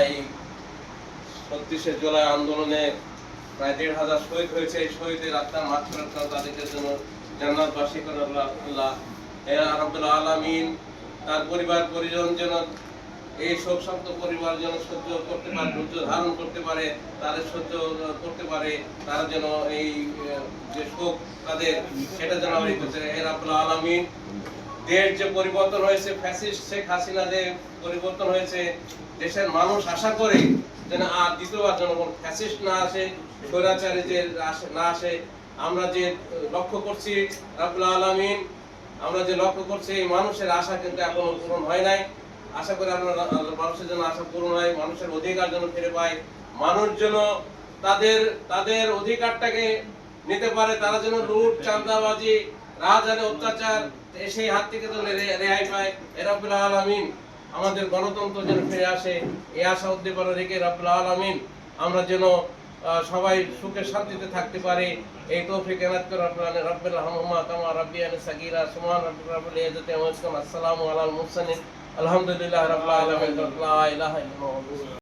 এই ছত্রিশে জুলাই তার পরিবার, পরিজন যেন এই শোক শান্ত পরিবার যেন সহ্য করতে পারে, ধৈর্য ধারণ করতে পারে, তাদের সহ্য করতে পারে, তারা যেন এই যে শোক তাদের, সেটা যেন আলামিন দেশ যে পরিবর্তন হয়েছে ফ্যাসিস্ট শেখ হাসিনা যে পরিবর্তন হয়েছে, দেশের মানুষ আশা করে যেন আর দ্বিতীয়বার কোনো ফ্যাসিস্ট না আসে, স্বৈরাচারী যে না আসে। আমরা যে লক্ষ্য করছি রাব্বুল আলামিন, আমরা যে লক্ষ্য করছি এই মানুষের আশা কিন্তু এখনও পূরণ হয় নাই। আশা করি আমরা মানুষের জন্য আশা পূরণ হয়, মানুষের অধিকার যেন ফিরে পায়। মানুষ যেন তাদের তাদের অধিকারটাকে নিতে পারে, তারা যেন লুট, চাঁদাবাজি রাজধানী অত্যাচার সেই হাত থেকে রে- রেহাই পায়। এ রাব্বুল আলামিন, আমাদের গণতন্ত্র যেন ফিরে আসে এই আশা উদ্দীপনা রেখে রাব্বুল আলামিন, আমরা যেন সবাই সুখে শান্তিতে থাকতে পারি। এই তৌফিক এনাত করে রাব্বুল রাব্বিল হামহুমা কামা রাব্বিয়ানি সাগীরা, সুবহান রাব্বিকা রাব্বিল ইজ্জাতি ওয়া আসসালামু আলাল মুরসালিন। আলহামদুলিল্লাহ রাব্বিল আলামিন